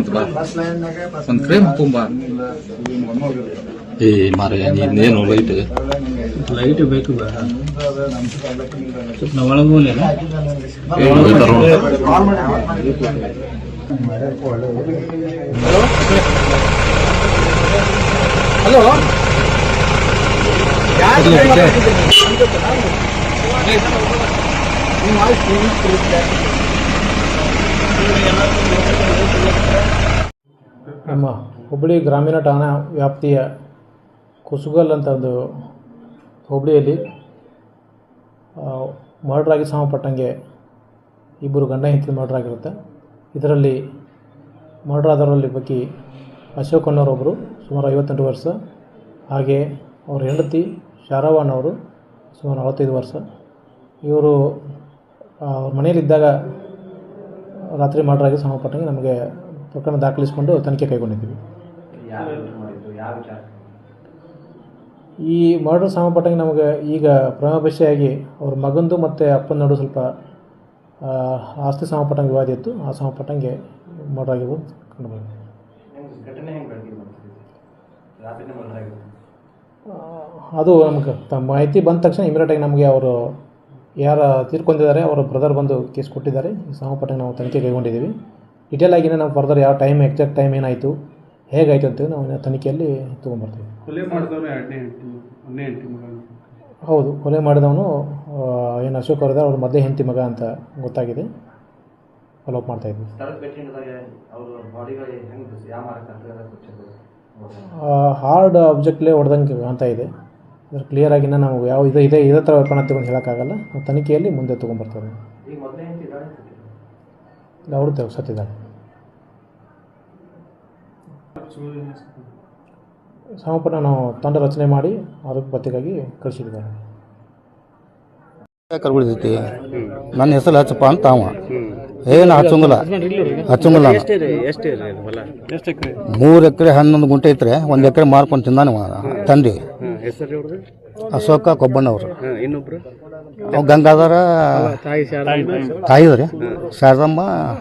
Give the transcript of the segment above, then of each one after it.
ಅಂತ ಬಾ ಒಂದ್ ಫ್ರೇಮ್ ಹಾಕೊಂಬ ಏ ಮಾರ ನೀನೇನು ಲೈಟ್ ಲೈಟ್ ಬೇಕು ಹಲೋ ನಮ್ಮ ಹುಬ್ಬಳ್ಳಿ ಗ್ರಾಮೀಣ ಠಾಣಾ ವ್ಯಾಪ್ತಿಯ ಕುಸುಗಲ್ ಅಂತ ಒಂದು ಹುಬ್ಬಳ್ಳಿಯಲ್ಲಿ ಮರ್ಡರ್ ಆಗಿ ಸಂಬಂಧಪಟ್ಟಂಗೆ ಇಬ್ಬರು ಗಂಡ ಹೆಂಡತಿ ಮರ್ಡರ್ ಆಗಿರುತ್ತೆ ಇದರಲ್ಲಿ ಮರ್ಡರ್ ಆದವರಲ್ಲಿ ಬಗ್ಗೆ ಅಶೋಕ್ ಅನ್ನೋರೊಬ್ಬರು ಸುಮಾರು ಐವತ್ತೆಂಟು ವರ್ಷ, ಹಾಗೆ ಅವ್ರ ಹೆಂಡತಿ ಶಾರವಾನವರು ಸುಮಾರು ನಲವತ್ತೈದು ವರ್ಷ. ಇವರು ಅವ್ರ ಮನೆಯಲ್ಲಿದ್ದಾಗ ರಾತ್ರಿ ಮರ್ಡರ್ ಆಗಿ ಸಂಬಂಧಪಟ್ಟಂಗೆ ನಮಗೆ ಪ್ರಕರಣ ದಾಖಲಿಸಿಕೊಂಡು ತನಿಖೆ ಕೈಗೊಂಡಿದ್ದೀವಿ. ಈ ಮರ್ಡರ್ ಸಂಬಂಧಪಟ್ಟಂಗೆ ನಮಗೆ ಈಗ ಪ್ರಮಭಾಷೆಯಾಗಿ ಅವ್ರ ಮಗಂದು ಮತ್ತು ಅಪ್ಪನ ನಡು ಸ್ವಲ್ಪ ಆಸ್ತಿ ಸಂಬಂಧಪಟ್ಟಂಗೆ ವಿವಾದ ಇತ್ತು. ಆ ಸಂಬಂಧಪಟ್ಟಂಗೆ ಮರ್ಡರ್ ಆಗಿರ್ಬೋದು ಕಂಡು ಬಂದಿದೆ ಅದು ನಮಗೆ ತಮ್ಮ ಮಾಹಿತಿ ಬಂದ ತಕ್ಷಣ ಇಮಿಡಿಯೇಟಾಗಿ ನಮಗೆ ಅವರು ಯಾರು ತೀರ್ಕೊಂಡಿದ್ದಾರೆ ಅವರ ಬ್ರದರ್ ಬಂದು ಕೇಸ್ ಕೊಟ್ಟಿದ್ದಾರೆ. ಈ ಸಂಬಂಧಪಟ್ಟಂಗೆ ನಾವು ತನಿಖೆ ಕೈಗೊಂಡಿದ್ದೀವಿ. ಡಿಟೇಲ್ ಆಗಿನೇ ನಾವು ಫರ್ದರ್ ಯಾವ ಟೈಮ್ ಎಕ್ಸಾಕ್ಟ್ ಟೈಮ್ ಏನಾಯಿತು ಹೇಗಾಯಿತು ಅಂತ ನಾವು ತನಿಖೆಯಲ್ಲಿ ತೊಗೊಂಬರ್ತೀವಿ. ಕೊಲೆ ಮಾಡಿದವನು ಎರಡನೇ ಹೆಂಡತಿ ಒಂದೇ ಮಗ ಹೌದು ಕೊಲೆ ಮಾಡಿದವನು ಏನು ಅಶೋಕ್ ಅವರದ ಅವ್ರ ಮೊದಲೇ ಹೆಂಡತಿ ಮಗ ಅಂತ ಗೊತ್ತಾಗಿದೆ. ಫಾಲೋಅಪ್ ಮಾಡ್ತಾ ಇದ್ವಿ. ಹಾರ್ಡ್ ಆಬ್ಜೆಕ್ಟ್ಲೇ ಹೊಡೆದಂಗೆ ಕಾಣ್ತಾ ಇದೆ. ಅದ್ರ ಕ್ಲಿಯರ್ ಆಗಿನ ನಾವು ಯಾವ ಇದೆ ಇದೆ ಇದೇ ಥರ ವೆಪನ್ ತಗೊಂಡು ಹೇಳೋಕ್ಕಾಗಲ್ಲ. ನಾವು ತನಿಖೆಯಲ್ಲಿ ಮುಂದೆ ತೊಗೊಂಬರ್ತೇವೆ ಅವರು ತ- ಸತ್ತಿದ್ದಾರೆ ಸಮರ್ಪಣ ನಾವು ತಂಡ ರಚನೆ ಮಾಡಿ ಆರೋಗ್ಯ ಪತ್ತೆಗಾಗಿ ಕಳಿಸಿದ್ದಾರೆ ನನ್ನ ಹೆಸರು ಹಚ್ಚಪ್ಪ ಅಂತ ಅವ. ಏನು ಹಚ್ಚಂಗಿಲ್ಲ. ಹಚ್ಚಂಗಿಲ್ಲ. ಮೂರು ಎಕರೆ ಹನ್ನೊಂದು ಗುಂಟೆ ಐತ್ರಿ. ಒಂದು ಎಕರೆ ಮಾರ್ಕೊಂಡು ತಿಂದಾನ ಅವ ಇವ್ರದ್ದು ಅಶೋಕ ಕೊಬ್ಬಣ್ಣವ್ರು ಇನ್ನೊಬ್ರು? ಅವ್ ಗಂಗಾಧರ ತಾಯಿ ತಾಯಿದ್ರಿ ಶಾರದಮ್ಮ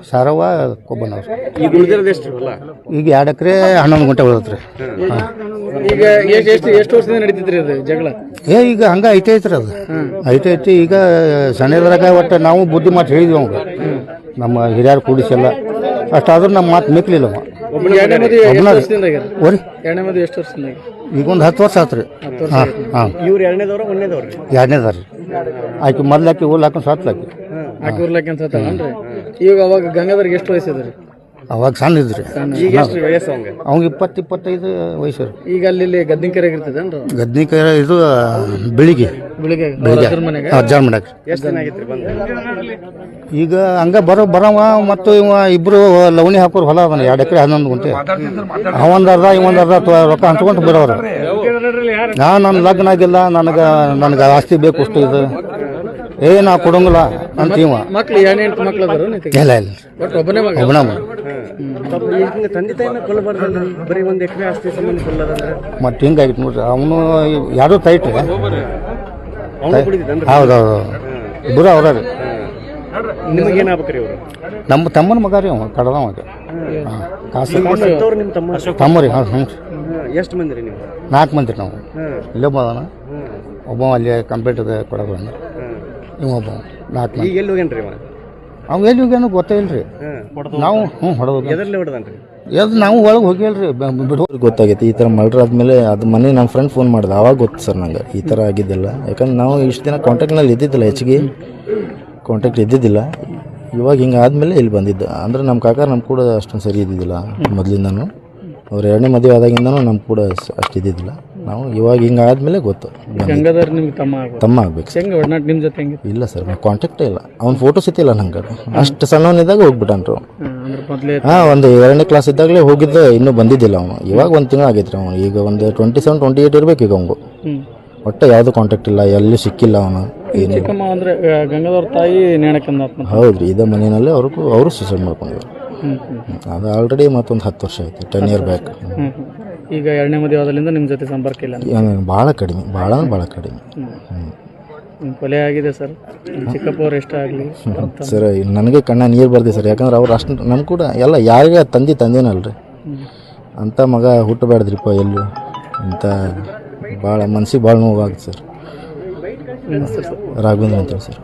ಶಾರವ್ವ ಕೊಬ್ಬಣ್ಣವ್ರು ಈಗ ಉಳಿದಿರೋದು ಎಷ್ಟು? ಈಗ ಎರಡು ಎಕರೆ ಹನ್ನೊಂದು ಗಂಟೆ ಉಳಿದತ್ರಿ. ಈಗ ಎಷ್ಟು ಎಷ್ಟು ಎಷ್ಟು ವರ್ಷದಿಂದ ನಡೀತಿದ್ರಿ ಅದು ಜಗಳ? ಏ ಈಗ ಹಂಗ ಐತೆ ಐತ್ರಿ ಅದು. ಐತೆ ಐತಿ ಈಗ ಸಣ್ಣದ್ರಾಗ ಒಟ್ಟು ನಾವು ಬುದ್ಧಿ ಮಾತು ಹೇಳಿದ್ವಿ ಅವಾಗ. ನಮ್ಮ ಹಿರಿಯರು ಕೂಡಿಸೆಲ್ಲ. ಅಷ್ಟಾದ್ರೂ ನಮ್ಮ ಮಾತು ಮಿಕ್ಲಿಲ್ಲ ಅವ. ಎರಡನೇ ಮದುವೆ ಎಷ್ಟು ವರ್ಷದಿಂದ ಆಗ್ಯಾರ ಎರಡನೇ ಮದುವೆ ಎಷ್ಟು ವರ್ಷದಿಂದ ಆಗ್ಯಾರ? ಈಗ ಒಂದು ಹತ್ತು ವರ್ಷ ಆತ್ರಿ. ಹಾಂ ಹಾಂ. ಇವ್ರು ಎರಡನೇದವ್ರ ಒಂದೇದವ್ರಿ ರೀ? ಆಕೆ ಮೊದ್ಲು ಆಕಿ. ಸತ್ಲಾಕಿ ಆಕಿ ಉರ್ಲಾಕಿ ಅಂತ ಹೇಳ್ತಾಳನ್ರಿ ಈಗ ಅವಾಗ ಗಂಗಾಧರ್ಗೆ ಎಷ್ಟು ವಯಸ್ಸಿದ್ರಿ ಅವಾಗ ಸಣ್ಣ ಇದ್ರಿ. ಈಗ ಎಷ್ಟು ವಯಸ್ಸು ಅವಂಗ? ಅವಾಗ ಇಪ್ಪತ್ತು ಇಪ್ಪತ್ತೈದು ವಯಸ್ಸು ರೀ. ಈಗ ಅಲ್ಲಿ ಇಲ್ಲಿ ಗದ್ದಿನಕೆರೆಗೆ ಇರ್ತದೇನ್ರಿ ಗದ್ನಿಕ ಇದು ಬೆಳಿಗ್ಗೆ. ಬೆಳಿಗ್ಗೆ ಬೆಳಿಗ್ಗೆ. ಅದ್ರ ಮನೆಗೆ? ಅಜ್ಜಾರ್ ಮಾಡಕ್ಕೆ ಎಷ್ಟು ದಿನ ಆಗೈತ್ರಿ ಬಂದು? ಈಗ ಹಂಗ ಬರೋ ಬರವ ಮತ್ತು ಇವ ಇಬ್ರು ಲವಣಿ ಹಾಕೋರು ಹೊಲ ಅದನ್ನ ಎರಡು ಎಕರೆ ಹನ್ನೊಂದು ಗುಂಟೆ. ಅವೊಂದು ಅರ್ಧ ಇವೊಂದು ಅರ್ಧ ತ- ರೊಕ್ಕ ಹಂಚ್ಕೊಂಡು ಬಿಡೋರು. ನಾ ನನ್ನ ಲಗ್ನ ಆಗಿಲ್ಲ ನನಗೆ ನನಗೆ ಆಸ್ತಿ ಬೇಕು ಅಷ್ಟು ಇದು. ಏ ನಾ ಕೊಡಂಗಿಲ್ಲ ಅಂತ ಇವ. ಮಕ್ಳು ಎರಡನೇ ಎಂಟು ಮಕ್ಳು ಅದಾರ ಇಲ್ಲ ಇಲ್ಲ. ಒಟ್ಟು ಒಬ್ಬನೇ ಮಗ? ಒಬ್ಬನ ಮಗ. ಪಾಪ ಈಗ ತಂದೆ ತಾಯಿನ ಕೊಲ್ಲಬಾರ್ದಲ್ರಿ ಬರೀ ಒಂದ್ ಎಕರೆ ಆಸ್ತಿ ಸಂಬಂಧ ಕೊಲ್ಲದಂದ್ರೆ ಮತ್ತೆ ಹಿಂಗಾಗಿತ್ತು ನೋಡ್ರಿ ಅವನು ಯಾರು ಅವನು ಕುಡಿದಿದ್ದನ್ರಿ ಹೌದೌದು. ಇಬ್ಬರು ಅವ್ರ ರೀ ನಿಮಗೇನ್ ಆಗ್ಬೇಕ್ರಿ ಇವ್ರು? ನಮ್ಮ ತಮ್ಮನ ಮಗ ರೀ ಅವ ಕಡದವ ಕಾಸು. ನಿಮ್ಮ ತಮ್ಮ ತಮ್ಮ ರೀ ಹಾಂ ಹ್ಞೂ ಎಷ್ಟು ಮಂದಿ ರೀ ನೀವು? ನಾಲ್ಕು ಮಂದಿ ನಾವು. ಇಲ್ಲೇ ಇಲ್ಲೊಬ್ಬ ಅದಾನ ಒಬ್ಬ ಅಲ್ಲಿ ಕಂಪ್ಯೂಟರ್ ಕೊಡೋದು ಅಂದ್ರೆ ಹ್ಮ್ ಇವ ಒಬ್ಬ ನಾಲ್ಕು ಮಂದಿ. ಈಗ ಎಲ್ಲಿ ಹೋಗ್ಯಾನ್ರಿ ಇವ? ಅವು ಎಲ್ಲಿ ಹೋಗ್ಯಾನ ಗೊತ್ತೇ ಇಲ್ರಿ. ಹ್ಮ್ ನಾವು ಹ್ಞೂ ಹೊಡೆದು ಎದರ್ಲಿ ಹೊಡೆದನ್ರಿ? ಎದ್ದು ನಾವು ಒಳಗೆ ಹೋಗಿಲ್ರಿ ಬಿಡು ಗೊತ್ತಾಗೈತಿ ಈ ಥರ ಮರ್ಡರ್ ಆದಮೇಲೆ ಅದು ಮನೆ ನಮ್ಮ ಫ್ರೆಂಡ್ ಫೋನ್ ಮಾಡ್ದೆ ಅವಾಗ ಗೊತ್ತು ಸರ್ ನಂಗೆ ಈ ಥರ ಆಗಿದ್ದಿಲ್ಲ. ಯಾಕಂದ್ರೆ ನಾವು ಇಷ್ಟು ದಿನ ಕಾಂಟ್ಯಾಕ್ಟ್ನಲ್ಲಿ ಇದ್ದಿದ್ದಿಲ್ಲ ಹೆಚ್ಚಿಗೆ ಕಾಂಟ್ಯಾಕ್ಟ್ ಇದ್ದಿದ್ದಿಲ್ಲ. ಇವಾಗ ಹಿಂಗೆ ಆದಮೇಲೆ ಇಲ್ಲಿ ಬಂದಿದ್ದು. ಅಂದ್ರೆ ನಮ್ಮ ಕಾಕ ನಮ್ಮ ಕೂಡ ಅಷ್ಟೊಂದು ಸರಿ ಇದ್ದಿದ್ದಿಲ್ಲ ಮೊದಲಿಂದನೂ. ಅವ್ರ ಎರಡನೇ ಮದುವೆ ಆದಾಗಿಂದನೂ ನಮ್ಮ ಕೂಡ ಅಷ್ಟು ಇದ್ದಿದ್ದಿಲ್ಲ. ನಾವು ಇವಾಗ ಹಿಂಗೆ ಆದಮೇಲೆ ಗೊತ್ತು. ಬಂದಿದ್ದು. ಗಂಗಾಧರ್ ನಿಮ್ಗೆ ತಮ್ಮ ಆಗ್ಬೋದು ತಮ್ಮ ಆಗ್ಬೇಕು. ಹೆಂಗೆ ಒಡನಾಟ ನಿಮ್ಮ ಜೊತೆ ಹೆಂಗೆ? ಇಲ್ಲ ಸರ್ ಕಾಂಟ್ಯಾಕ್ಟೇ ಇಲ್ಲ. ಅವ್ನ ಫೋಟೋ ಸಿಕ್ತಿಲ್ಲ ನಂಗೆ ಅಷ್ಟು ಸಣ್ಣವನಿದ್ದಾಗ ಹೋಗ್ಬಿಟ್ಟನ್ರು. ಅಂದ್ರೆ ಮೊದಲೇ ಹಾಂ ಒಂದು ಎರಡನೇ ಕ್ಲಾಸ್ ಇದ್ದಾಗಲೇ ಹೋಗಿದ್ದ ಇನ್ನೂ ಬಂದಿದ್ದಿಲ್ಲ ಅವನು. ಇವಾಗ ಒಂದು ತಿಂಗಳು ಆಗೈತೆ ರೀ ಅವನು. ಈಗ ಒಂದು ಟ್ವೆಂಟಿ ಸೆವೆನ್ ಟ್ವೆಂಟಿ ಏಯ್ಟ್ ಇರ್ಬೇಕು ಈಗ ಅವನು ಹ್ಞೂ ಒಟ್ಟು ಯಾವುದು ಕಾಂಟ್ಯಾಕ್ಟ್ ಇಲ್ಲ ಎಲ್ಲಿ ಸಿಕ್ಕಿಲ್ಲ ಅವನು. ಏನು ಚಿಕ್ಕಮ್ಮ ಅಂದ್ರೆ ಆ, ಗಂಗಾಧರ್ ತಾಯಿ ನೇಣಕಂದ ಆತ್ಮ. ಹೌದು ರೀ ಇದೇ ಮನೆಯಲ್ಲೇ ಅವ್ರಿಗೂ ಅವರು ಸುಸೈಡ್ ಮಾಡ್ಕೊಂಡಿದ್ರು ಹ್ಞೂ ಹ್ಞೂ ಅದು ಆಲ್ರೆಡಿ ಮತ್ತೊಂದು ಹತ್ತು ವರ್ಷ ಆಯ್ತು ಟೆನ್ ಇಯರ್ ಬ್ಯಾಕ್ ಹ್ಞೂ ಹ್ಞೂ ಈಗ ಎರಡನೇ ಮದುವೆ ಆದಲ್ಲಿಂದ ನಿಮ್ಮ ಜೊತೆ ಸಂಪರ್ಕ ಇಲ್ಲ ಭಾಳ ಕಡಿಮೆ ಭಾಳ ಅಂದ್ರೆ ಭಾಳ ಕಡಿಮೆ. ಹ್ಞೂ ಕೊಲೆ ಆಗಿದೆ ಸರ್. ಚಿಕ್ಕಪ್ಪ ಅವ್ರು ಎಷ್ಟ ಆಗಲಿ ಸರ್ ನನಗೆ ಕಣ್ಣ ನೀರು ಬರ್ದೆ ಸರ್. ಯಾಕಂದ್ರೆ ಅವ್ರು ಅಷ್ಟು ನಮ್ಮ ಕೂಡ ಎಲ್ಲ ಯಾರಿಗೆ ತಂದೆ ತಂದೇನಲ್ರಿ. ಅಂಥ ಮಗ ಹುಟ್ಟಬೇಡ್ದ್ರಿಪ್ಪ ಎಲ್ಲೂ. ಅಂತ ಭಾಳ ಮನ್ಸಿಗೆ ಭಾಳ ನೋವಾಗುತ್ತೆ ಸರ್. ರಾಘವೇಂದ್ರ ಅಂತೇಳಿ ಸರ್.